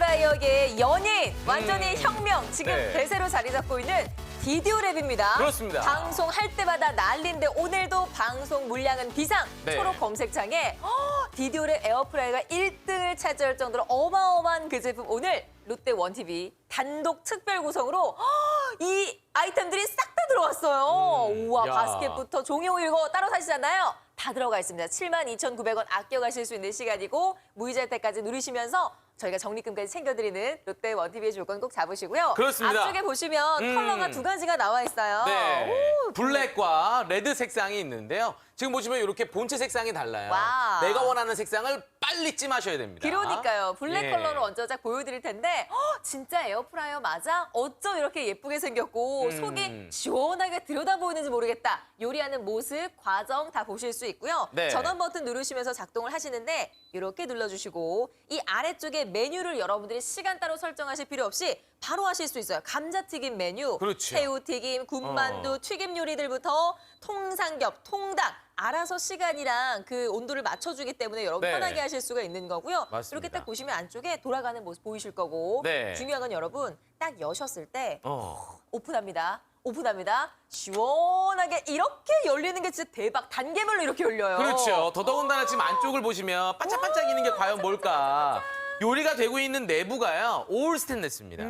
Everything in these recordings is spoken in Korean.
업계의 연예인, 완전히 음. 혁명, 지금 네. 대세로 자리 잡고 있는 디디오 랩입니다. 그렇습니다. 방송할 때마다 난리인데 오늘도 방송 물량은 비상. 네. 초록 검색창에 어, 디디오 랩 에어프라이어가 1등을 차지할 정도로 어마어마한 그 제품 오늘 롯데 원TV 단독 특별 구성으로 어, 이 아이템들이 싹 다 들어왔어요. 음, 우와 야. 바스켓부터 종이호 이거 따로 사시잖아요. 다 들어가 있습니다. 72,900원 아껴 가실 수 있는 시간이고 무이자 혜택까지 누리시면서 저희가 적립금까지 챙겨드리는 롯데 원TV의 조건 꼭 잡으시고요. 그렇습니다. 앞쪽에 보시면 음. 컬러가 두 가지가 나와 있어요. 네. 오, 블랙과 레드 색상이 있는데요. 지금 보시면 이렇게 본체 색상이 달라요. 와. 내가 원하는 색상을 빨리 찜하셔야 됩니다. 그러니까요. 블랙 예. 컬러로 먼저 쫙 보여드릴 텐데 어, 진짜 에어프라이어 맞아? 어쩜 이렇게 예쁘게 생겼고 음. 속이 시원하게 들여다 보이는지 모르겠다. 요리하는 모습, 과정 다 보실 수 있고요. 네. 전원 버튼 누르시면서 작동을 하시는데 이렇게 눌러주시고 이 아래쪽에 메뉴를 여러분들이 시간 따로 설정하실 필요 없이 바로 하실 수 있어요. 감자튀김 메뉴, 그렇죠. 새우튀김, 군만두, 어. 튀김 요리들부터 통삼겹, 통닭 알아서 시간이랑 그 온도를 맞춰주기 때문에 여러분 네. 편하게 하실 수가 있는 거고요. 맞습니다. 이렇게 딱 보시면 안쪽에 돌아가는 모습 보이실 거고 네. 중요한 건 여러분 딱 여셨을 때 어. 오픈합니다. 오픈합니다. 시원하게 이렇게 열리는 게 진짜 대박. 단계별로 이렇게 열려요. 그렇죠. 더더군다나 지금 안쪽을 보시면 반짝반짝이는 게 과연 뭘까? 요리가 되고 있는 내부가요. 올 스테인레스입니다.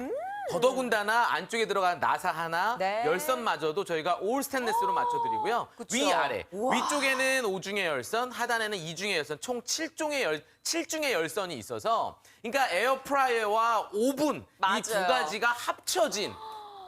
더더군다나 안쪽에 들어간 나사 하나, 네. 열선마저도 저희가 올 스테인레스로 맞춰드리고요. 그쵸. 위 아래. 우와. 위쪽에는 5중의 열선, 하단에는 2중의 열선, 총 7종의 열, 7중의 열선이 있어서 그러니까 에어프라이어와 오븐 이 맞아요. 두 가지가 합쳐진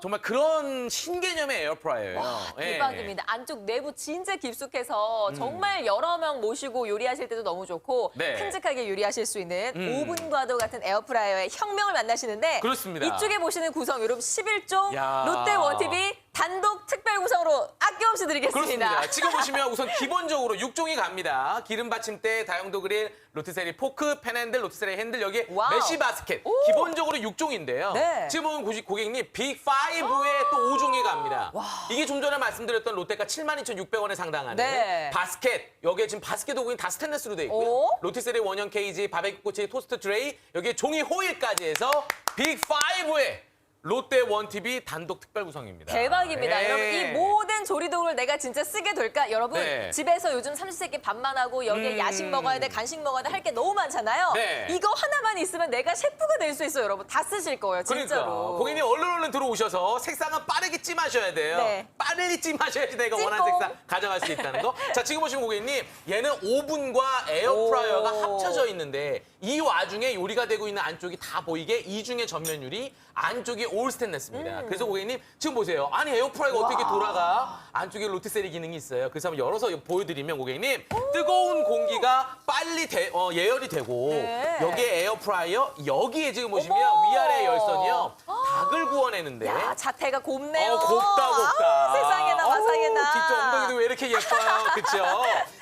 정말 그런 신개념의 에어프라이어예요. 예. 대박입니다. 안쪽 내부 진짜 깊숙해서 정말 여러 명 모시고 요리하실 때도 너무 좋고 네. 큼직하게 요리하실 수 있는 음. 오븐과도 같은 에어프라이어의 혁명을 만나시는데 그렇습니다. 이쪽에 보시는 구성 여러분 11종 야. 롯데 원TV 단독 특별 구성으로 아낌없이 드리겠습니다. 그렇습니다. 지금 보시면 우선 기본적으로 6종이 갑니다. 기름 받침대, 다용도 그릴, 로티세리 포크, 펜핸들, 로티세리 핸들, 여기에 와우. 메쉬 바스켓. 오. 기본적으로 6종인데요. 네. 지금 보면 고시- 고객님 빅5에 또 5종이 갑니다. 이게 좀 전에 말씀드렸던 롯데가 72,600원에 상당하는 네. 바스켓. 여기에 지금 바스켓 오븐이 다 스테인레스로 돼 있고요. 오. 로티세리 원형 케이지, 바베큐 꼬치, 토스트 트레이, 여기에 종이 호일까지 해서 빅5에 롯데 원TV 단독 특별 구성입니다. 대박입니다. 네. 여러분 이 모든 조리도구를 내가 진짜 쓰게 될까? 여러분 네. 집에서 요즘 삼시세끼 밥만 하고 여기에 음. 야식 먹어야 돼, 간식 먹어야 돼 할 게 너무 많잖아요. 네. 이거 하나만 있으면 내가 셰프가 될 수 있어요, 여러분. 다 쓰실 거예요, 진짜로. 그러니까 고객님 얼른 얼른 들어오셔서 색상은 빠르게 찜하셔야 돼요. 네. 빨리 찜하셔야지 내가 찜고. 원하는 색상 가져갈 수 있다는 거. 자 지금 보시면 고객님 얘는 오븐과 에어프라이어가 오. 합쳐져 있는데 이 와중에 요리가 되고 있는 안쪽이 다 보이게 이중의 전면율이 안쪽이 올 스테인레스입니다. 그래서 고객님 지금 보세요. 아니 에어프라이어가 어떻게 돌아가? 안쪽에 로티세리 기능이 있어요. 그래서 한번 열어서 보여드리면 고객님 뜨거운 공기가 빨리 대- 어, 예열이 되고 네. 여기에 에어프라이어 여기에 지금 보시면 어머. 위아래 열선이요. 닭을 구워내는데. 야, 자태가 곱네요. 어, 곱다, 곱다. 아우, 세상에나 아우, 마상에나. 뒤쪽 엉덩이도 왜 이렇게 예뻐요.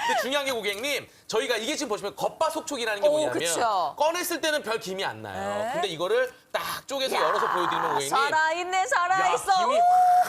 근데 중요한 게 고객님, 저희가 이게 지금 보시면 겉바속촉이라는 게 오, 뭐냐면 그쵸. 꺼냈을 때는 별 김이 안 나요. 네. 근데 이거를 딱 쪼개서 열어서 보여드리면 고객님. 살아있네, 야, 살아있어. 김이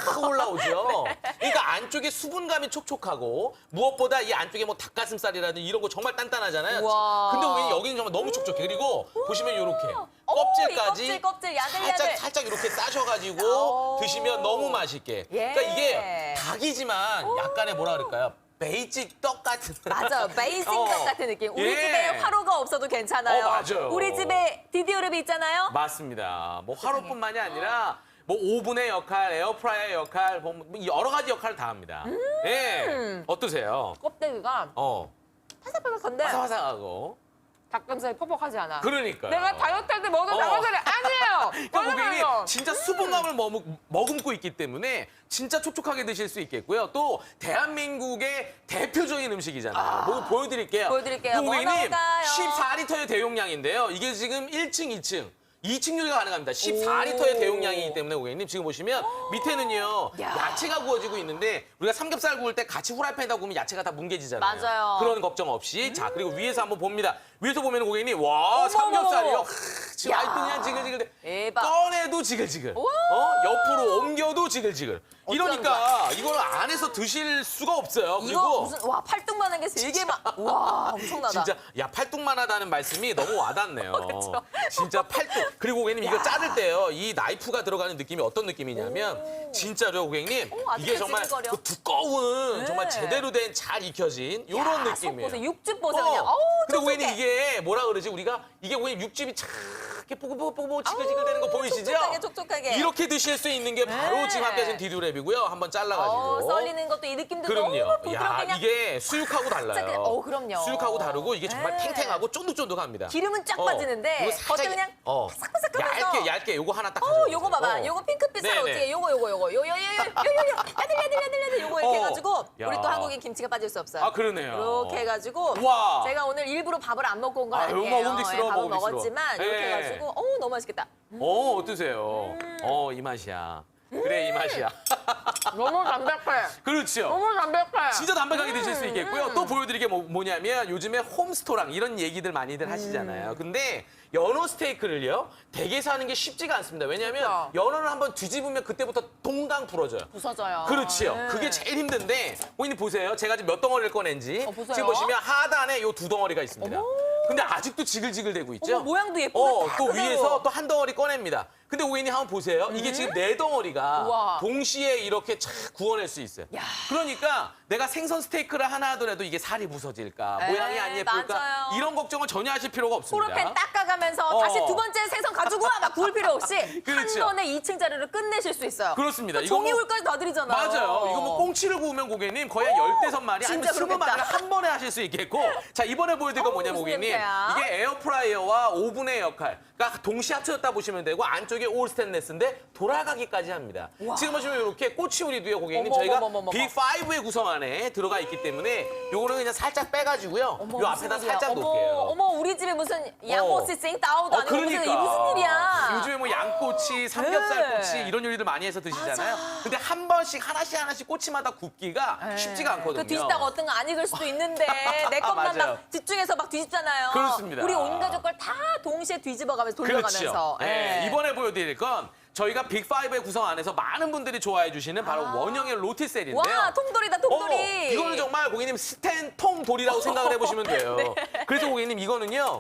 확 올라오죠. 그러니까 안쪽에 수분감이 촉촉하고 무엇보다 이 안쪽에 뭐 닭가슴살이라든지 이런 거 정말 단단하잖아요. 우와. 근데 고객님 여기는 정말 너무 촉촉해. 그리고 보시면 이렇게 어, 껍질까지 이 껍질, 껍질, 야들야들. 살짝 살짝 이렇게 싸셔가지고 오. 드시면 너무 맛있게. 예. 그러니까 이게 닭이지만 약간의 뭐라 그럴까요? 베이직 떡 같은. 맞아, 베이직 어. 떡 같은 느낌. 우리 예. 집에 화로가 없어도 괜찮아요. 어, 맞아요. 우리 집에 디디오랩이 있잖아요. 맞습니다. 뭐 화로뿐만이 아니라 뭐 오븐의 역할, 에어프라이어 역할, 뭐 여러 가지 역할을 다 합니다. 음. 예. 어떠세요? 껍데기가 어. 바삭바삭한데 화사화사하고. 닭가슴살이 퍽퍽하지 않아. 그러니까요. 내가 다이어트 할 때 먹은 어. 닭가슴살이 아니에요. 그러니까 고객님. 진짜 수분감을 머무, 머금고 있기 때문에 진짜 촉촉하게 드실 수 있겠고요. 또 대한민국의 대표적인 음식이잖아요. 뭐 보여드릴게요. 보여드릴게요. 뭐 고객님 나올까요? 14리터의 대용량인데요. 이게 지금 1층, 2층. 2층 요리가 가능합니다. 14리터의 오. 대용량이기 때문에 고객님 지금 보시면 밑에는요 야. 야채가 구워지고 있는데 우리가 삼겹살 구울 때 같이 후라이팬에다 구우면 야채가 다 뭉개지잖아요. 맞아요. 그런 걱정 없이 자 그리고 위에서 한번 봅니다. 위에서 보면 고객님 와 삼겹살이요. 크, 지금 야. 아직도 그냥 지글지글. 대박. 꺼내도 지글지글. 어? 옆으로 옮겨도 지글지글. 이러니까 이걸 안에서 드실 수가 없어요. 이거 그리고 무슨 와 팔뚝만 한 게세 개만 와 엄청나다. 진짜 야 팔뚝만 하다는 말씀이 너무 와닿네요. 그쵸. 진짜 팔뚝. 그리고 고객님 이거 자를 때요. 이 나이프가 들어가는 느낌이 어떤 느낌이냐면 오. 진짜로 고객님 오, 아주 이게 정말. 그 두꺼운 네. 정말 제대로 된 잘 익혀진 이런 야, 느낌이에요. 보세요. 육즙 보세요. 그냥. 어우, 근데 고객님 촉촉해. 이게 뭐라 그러지? 우리가 이게 고객님 육즙이 착 이렇게 뽀글뽀글 지글지글 되는 거 보이시죠? 촉촉하게, 촉촉하게. 이렇게 드실 수 있는 게 바로 네. 지금 함께 하신 디두랩이고요. 한번 잘라가지고. 어, 썰리는 것도 이 느낌도 그럼요. 너무 부드럽게 야, 그냥 이게 수육하고 달라요. 그냥- 어, 그럼요. 수육하고 다르고 이게 정말 네. 탱탱하고 쫀득쫀득합니다. 기름은 쫙 어, 빠지는데 겉에 그냥 어, 바삭바삭하면서 얇게 얇게 요거 하나 딱 어, 가져오세요. 요거 봐봐. 어. 요거 핑크빛 살 네네. 어떻게 요거 요거 요거 요요 요요요요요 야들야들야들 야. 우리 또 한국인 김치가 빠질 수 없어요. 아, 그러네요. 이렇게 해가지고 와. 제가 오늘 일부러 밥을 안 먹고 온 건 아, 아 니에요. 요거 먹음직스러워, 예, 밥을 먹음직스러워. 먹었지만 이렇게 예. 해가지고 어우 너무 맛있겠다. 어, 어떠세요? 음. 어, 이 맛이야. 그래, 이 맛이야. 너무 담백해. 그렇죠. 너무 담백해. 진짜 담백하게 드실 수 음, 있겠고요. 음. 또 보여드릴 게 뭐, 뭐냐면 요즘에 홈스토랑 이런 얘기들 많이들 하시잖아요. 근데 연어 스테이크를요 댁에서 하는 게 쉽지가 않습니다. 왜냐하면 그렇죠. 연어를 한번 뒤집으면 그때부터 동강 부러져요. 부서져요. 그렇지요. 네. 그게 제일 힘든데 고객님 보세요. 제가 지금 몇 덩어리를 꺼낸지 어, 보세요. 지금 보시면 하단에 요 두 덩어리가 있습니다. 어머. 근데 아직도 지글지글 되고 있죠. 어머, 모양도 예쁘게 어, 다또 그대로. 위에서 또 한 덩어리 꺼냅니다. 근데 고객님 한번 보세요. 이게 지금 네 덩어리가 우와. 동시에 이렇게 착 구워낼 수 있어요. 야. 그러니까 내가 생선 스테이크를 하나 하더라도 이게 살이 부서질까, 에이, 모양이 안 예쁠까 맞아요. 이런 걱정을 전혀 하실 필요가 없습니다. 코르펜 닦아가면서 어. 다시 두 번째 생선 가지고 와! 막 구울 필요 없이 그렇죠. 한 번에 2층 자리를 끝내실 수 있어요. 그렇습니다. 또 이거 뭐- 종이울까지 다 드리잖아요. 맞아요. 이거 뭐 꽁치를 구우면 고객님 거의 한 열대섯 마리 진짜 스무. 마리를 한 번에 하실 수 있겠고 자 이번에 보여드릴 건 무슨 고객님? 이게 에어프라이어와 오븐의 역할 그러니까 동시에 합쳐졌다 보시면 되고 안쪽에 올 스테인레스인데 돌아가기까지 합니다. 와. 지금 보시면 이렇게 꼬치우리도요 고객님 어머, 저희가 어머, 어머, 어머. B5의 구성 안에 들어가 있기 때문에 요거는 그냥 살짝 빼가지고요 어머, 요 무슨 앞에다 일이야. 살짝 어머, 놓을게요. 어머 우리 집에 무슨 양꼬치 생따오도 어, 아니고 무슨 이게 무슨 일이야? 요즘에 뭐 양꼬치, 삼겹살 네. 꼬치 이런 요리들 많이 해서 드시잖아요. 근데 한 번씩 하나씩 하나씩 꼬치마다 굽기가 쉽지가 않거든요. 그 뒤집다가 어떤 거 안 익을 수도 있는데 내 것만 맞아요. 막 집중해서 막 뒤집잖아요. 그렇습니다. 우리 온 가족 걸 다 동시에 뒤집어가면서 돌려가면서. 그렇죠. 예, 예. 이번에 보여드릴 건 저희가 빅5의 구성 안에서 많은 분들이 좋아해 주시는 바로 원형의 로티셀인데요. 와 통돌이다 통돌이. 어, 이거는 정말 고객님 스텐 통 돌이라고 생각을 해보시면 돼요. 네. 그래서 고객님 이거는요.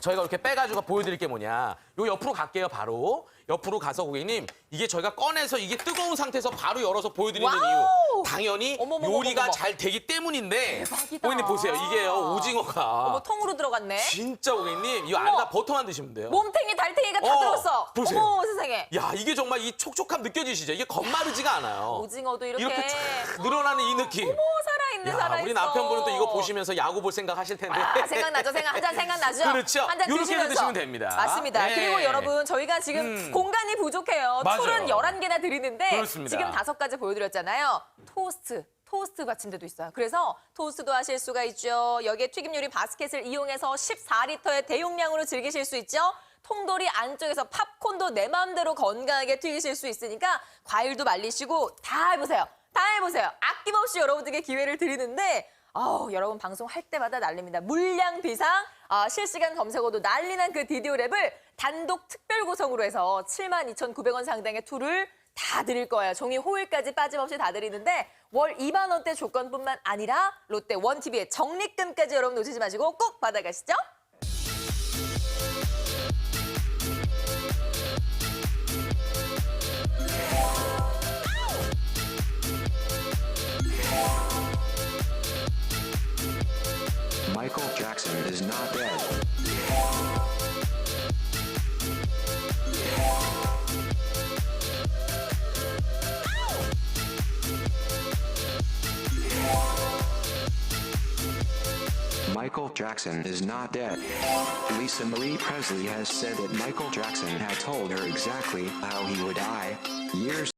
저희가 이렇게 빼가지고 보여드릴 게 뭐냐. 요 옆으로 갈게요, 바로. 옆으로 가서 고객님, 이게 저희가 꺼내서 이게 뜨거운 상태에서 바로 열어서 보여드리는! 이유. 당연히 어머머머머머. 요리가 잘 되기 때문인데. 대박이다. 고객님 보세요. 이게요, 오징어가. 어머 통으로 들어갔네. 진짜 고객님, 이 어머. 안에다 버터만 드시면 돼요. 몸탱이 달탱이가 다 어, 들었어. 보세요. 어머 세상에. 야, 이게 정말 이 촉촉함 느껴지시죠? 이게 겁마르지가 않아요. 오징어도 이렇게, 이렇게 쫙 늘어나는 이 느낌. 어머 살아있네 야, 살아있어. 우리 남편분은 또 이거 보시면서 야구 볼 생각 하실 텐데. 아, 생각나죠. 생각 한 잔 생각나죠. 그렇죠. 한잔 요렇게 드시면서. 드시면 됩니다. 맞습니다. 네. 그리고 여러분 저희가 지금 음. 공간이 부족해요. 맞아요. 툴은 11개나 드리는데 그렇습니다. 지금 다섯 가지 보여드렸잖아요. 토스트. 토스트 받침 대도 있어요. 그래서 토스트도 하실 수가 있죠. 여기에 튀김 요리 바스켓을 이용해서 14리터의 대용량으로 즐기실 수 있죠. 통돌이 안쪽에서 팝콘도 내 마음대로 건강하게 튀기실 수 있으니까 과일도 말리시고 다 해보세요. 다 해보세요. 아낌없이 여러분들께 기회를 드리는데 아우 여러분 방송할 때마다 난립니다. 물량 비상 아, 실시간 검색어도 난리난 그 디디오 랩을 단독 특별 구성으로 해서 72,900원 상당의 툴을 다 드릴 거예요. 종이 호일까지 빠짐없이 다 드리는데 월 2만 원대 조건뿐만 아니라 롯데 원TV의 적립금까지 여러분 놓치지 마시고 꼭 받아가시죠. Michael Jackson is not dead. Michael Jackson is not dead. Lisa Marie Presley has said that Michael Jackson had told her exactly how he would die years